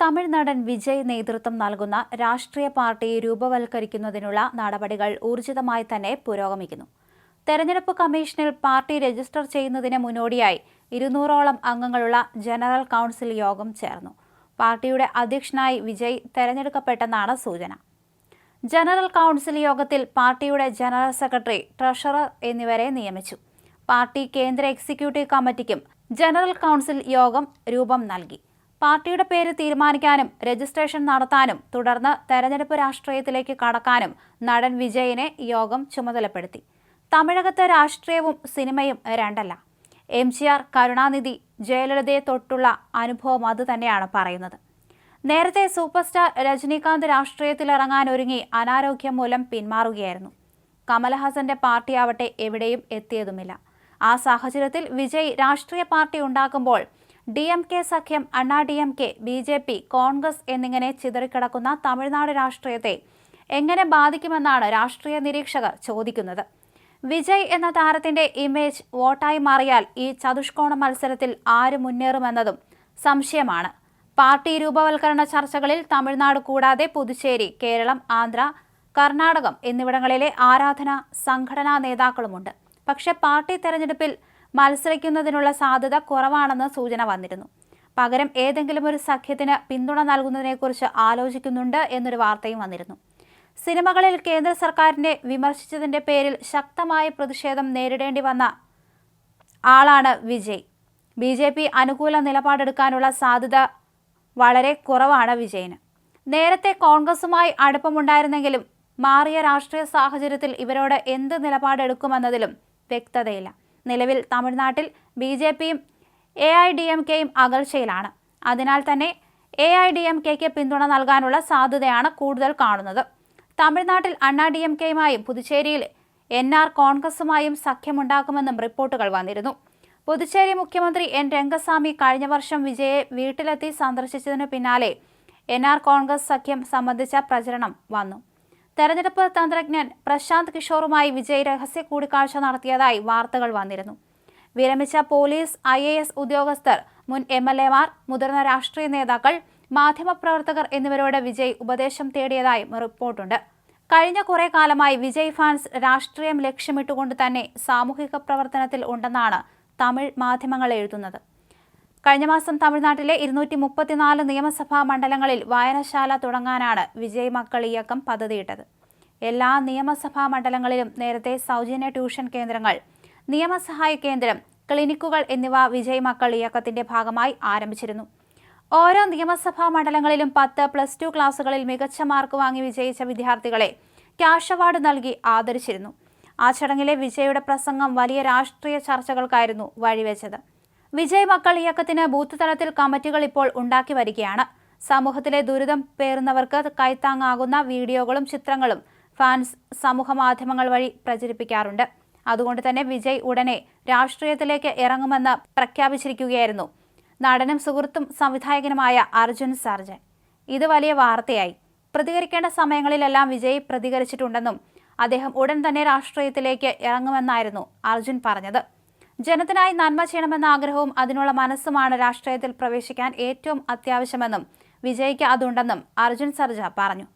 തമിഴ് നടൻ വിജയ് നേതൃത്വം നൽകുന്ന രാഷ്ട്രീയ പാർട്ടി രൂപവൽക്കരിക്കുന്നതിനുള്ള നടപടികൾ ഊർജിതമായി തന്നെ പുരോഗമിക്കുന്നു. തെരഞ്ഞെടുപ്പ് കമ്മീഷനിൽ പാർട്ടി രജിസ്റ്റർ ചെയ്യുന്നതിന് മുന്നോടിയായി ഇരുന്നൂറോളം അംഗങ്ങളുള്ള ജനറൽ കൗൺസിൽ യോഗം ചേർന്നു. പാർട്ടിയുടെ അധ്യക്ഷനായി വിജയ് തെരഞ്ഞെടുക്കപ്പെട്ടെന്നാണ് സൂചന. ജനറൽ കൗൺസിൽ യോഗത്തിൽ പാർട്ടിയുടെ ജനറൽ സെക്രട്ടറി ട്രഷറർ എന്നിവരെ നിയമിച്ചു. പാർട്ടി കേന്ദ്ര എക്സിക്യൂട്ടീവ് കമ്മിറ്റിക്കും ജനറൽ കൗൺസിൽ യോഗം രൂപം നൽകി. പാർട്ടിയുടെ പേര് തീരുമാനിക്കാനും രജിസ്ട്രേഷൻ നടത്താനും തുടർന്ന് തെരഞ്ഞെടുപ്പ് രാഷ്ട്രീയത്തിലേക്ക് കടക്കാനും നടൻ വിജയനെ യോഗം ചുമതലപ്പെടുത്തി. തമിഴകത്തെ രാഷ്ട്രീയവും സിനിമയും രണ്ടല്ല. എം ജി ആർ കരുണാനിധി ജയലളിതയെ തൊട്ടുള്ള അനുഭവം അതുതന്നെയാണ് പറയുന്നത്. നേരത്തെ സൂപ്പർ സ്റ്റാർ രജനീകാന്ത് രാഷ്ട്രീയത്തിലിറങ്ങാൻ ഒരുങ്ങി അനാരോഗ്യം മൂലം പിന്മാറുകയായിരുന്നു. കമൽഹാസന്റെ പാർട്ടിയാവട്ടെ എവിടെയും എത്തിയതുമില്ല. ആ സാഹചര്യത്തിൽ വിജയ് രാഷ്ട്രീയ പാർട്ടി ഉണ്ടാക്കുമ്പോൾ ഡി എം കെ സഖ്യം Anna D M K B J P Congress എന്നിങ്ങനെ ചിതറിക്കിടക്കുന്ന തമിഴ്നാട് രാഷ്ട്രീയത്തെ എങ്ങനെ ബാധിക്കുമെന്നാണ് രാഷ്ട്രീയ നിരീക്ഷകർ ചോദിക്കുന്നത്. വിജയ് എന്ന താരത്തിന്റെ ഇമേജ് വോട്ടായി മാറിയാൽ ഈ ചതുഷ്കോണ മത്സരത്തിൽ ആര് മുന്നേറുമെന്നതും സംശയമാണ്. പാർട്ടി രൂപവൽക്കരണ ചർച്ചകളിൽ തമിഴ്നാട് കൂടാതെ പുതുച്ചേരി കേരളം ആന്ധ്ര കർണാടകം എന്നിവിടങ്ങളിലെ ആരാധന സംഘടനാ നേതാക്കളുമുണ്ട്. പക്ഷേ പാർട്ടി തെരഞ്ഞെടുപ്പിൽ മത്സരിക്കുന്നതിനുള്ള സാധ്യത കുറവാണെന്ന് സൂചന വന്നിരുന്നു. പകരം ഏതെങ്കിലും ഒരു സഖ്യത്തിന് പിന്തുണ നൽകുന്നതിനെക്കുറിച്ച് ആലോചിക്കുന്നുണ്ട് എന്നൊരു വാർത്തയും വന്നിരുന്നു. സിനിമകളിൽ കേന്ദ്ര സർക്കാരിനെ വിമർശിച്ചതിന്റെ പേരിൽ ശക്തമായ പ്രതിഷേധം നേരിടേണ്ടി വന്ന ആളാണ് വിജയ്. ബി ജെ പി അനുകൂല നിലപാടെടുക്കാനുള്ള സാധ്യത വളരെ കുറവാണ് വിജയന്. നേരത്തെ കോൺഗ്രസുമായി അടുപ്പമുണ്ടായിരുന്നെങ്കിലും മാറിയ രാഷ്ട്രീയ സാഹചര്യത്തിൽ ഇവരോട് എന്ത് നിലപാടെടുക്കുമെന്നതിലും വ്യക്തതയില്ല. നിലവിൽ തമിഴ്നാട്ടിൽ ബി ജെ പിയും എ ഐ ഡി എം കെയും അകൽച്ചയിലാണ്. അതിനാൽ തന്നെ എ ഐ ഡി എം കെക്ക് പിന്തുണ നൽകാനുള്ള സാധ്യതയാണ് കൂടുതൽ കാണുന്നത്. തമിഴ്നാട്ടിൽ അണ്ണാ ഡി എം കെയുമായും പുതുച്ചേരിയിൽ എൻ ആർ കോൺഗ്രസുമായും സഖ്യമുണ്ടാക്കുമെന്നും റിപ്പോർട്ടുകൾ വന്നിരുന്നു. പുതുച്ചേരി മുഖ്യമന്ത്രി എൻ രംഗസ്വാമി കഴിഞ്ഞ വർഷം വിജയെ വീട്ടിലെത്തി സന്ദർശിച്ചതിനു പിന്നാലെ എൻ ആർ കോൺഗ്രസ് സഖ്യം സംബന്ധിച്ച പ്രചരണം വന്നു. തെരഞ്ഞെടുപ്പ് തന്ത്രജ്ഞൻ പ്രശാന്ത് കിഷോറുമായി വിജയ് രഹസ്യ കൂടിക്കാഴ്ച നടത്തിയതായി വാർത്തകൾ വന്നിരുന്നു. വിരമിച്ച പോലീസ് ഐ എ എസ് ഉദ്യോഗസ്ഥർ മുൻ എം എൽ എമാർ മുതിർന്ന രാഷ്ട്രീയ നേതാക്കൾ മാധ്യമപ്രവർത്തകർ എന്നിവരോട് വിജയ് ഉപദേശം തേടിയതായും റിപ്പോർട്ടുണ്ട്. കഴിഞ്ഞ കുറെ കാലമായി വിജയ് ഫാൻസ് രാഷ്ട്രീയം ലക്ഷ്യമിട്ടുകൊണ്ട് തന്നെ സാമൂഹിക പ്രവർത്തനത്തിൽ ഉണ്ടെന്നാണ് തമിഴ് മാധ്യമങ്ങൾ എഴുതുന്നത്. കഴിഞ്ഞ മാസം തമിഴ്നാട്ടിലെ ഇരുന്നൂറ്റി മുപ്പത്തിനാല് നിയമസഭാ മണ്ഡലങ്ങളിൽ വായനശാല തുടങ്ങാനാണ് വിജയ് മക്കൾ ഇയക്കം പദ്ധതിയിട്ടത് എല്ലാ നിയമസഭാ മണ്ഡലങ്ങളിലും നേരത്തെ സൗജന്യ ട്യൂഷൻ കേന്ദ്രങ്ങൾ നിയമസഹായ കേന്ദ്രം ക്ലിനിക്കുകൾ എന്നിവ വിജയ് മക്കൾ ഇയക്കത്തിന്റെ ഭാഗമായി ആരംഭിച്ചിരുന്നു. ഓരോ നിയമസഭാ മണ്ഡലങ്ങളിലും പത്ത് പ്ലസ് ടു ക്ലാസുകളിൽ മികച്ച മാർക്ക് വാങ്ങി വിജയിച്ച വിദ്യാർത്ഥികളെ ക്യാഷ് അവാർഡ് നൽകി ആദരിച്ചിരുന്നു. ആ ചടങ്ങിലെ വിജയുടെ പ്രസംഗം വലിയ രാഷ്ട്രീയ ചർച്ചകൾക്കായിരുന്നു വഴിവെച്ചത്. വിജയ് മക്കൾ ഇയക്കത്തിന് ബൂത്ത് തലത്തിൽ കമ്മിറ്റികൾ ഇപ്പോൾ ഉണ്ടാക്കി വരികയാണ്. സമൂഹത്തിലെ ദുരിതം പേറുന്നവർക്ക് കൈത്താങ്ങാകുന്ന വീഡിയോകളും ചിത്രങ്ങളും ഫാൻസ് സമൂഹ മാധ്യമങ്ങൾ വഴി പ്രചരിപ്പിക്കാറുണ്ട്. അതുകൊണ്ട് തന്നെ വിജയ് ഉടനെ രാഷ്ട്രീയത്തിലേക്ക് ഇറങ്ങുമെന്ന് പ്രഖ്യാപിച്ചിരിക്കുകയായിരുന്നു. നടനും സുഹൃത്തും സംവിധായകനുമായ അർജുൻ സർജൻ. ഇത് വലിയ വാർത്തയായി. പ്രതികരിക്കേണ്ട സമയങ്ങളിലെല്ലാം വിജയ് പ്രതികരിച്ചിട്ടുണ്ടെന്നും അദ്ദേഹം ഉടൻ തന്നെ രാഷ്ട്രീയത്തിലേക്ക് ഇറങ്ങുമെന്നായിരുന്നു അർജുൻ പറഞ്ഞത്. ജനത്തിനായി നന്മ ചെയ്യണമെന്ന ആഗ്രഹവും അതിനുള്ള മനസ്സുമാണ് രാഷ്ട്രീയത്തിൽ പ്രവേശിക്കാൻ ഏറ്റവും അത്യാവശ്യമെന്നും വിജയ്ക്ക് അതുണ്ടെന്നും അർജുൻ സർജ പറഞ്ഞു.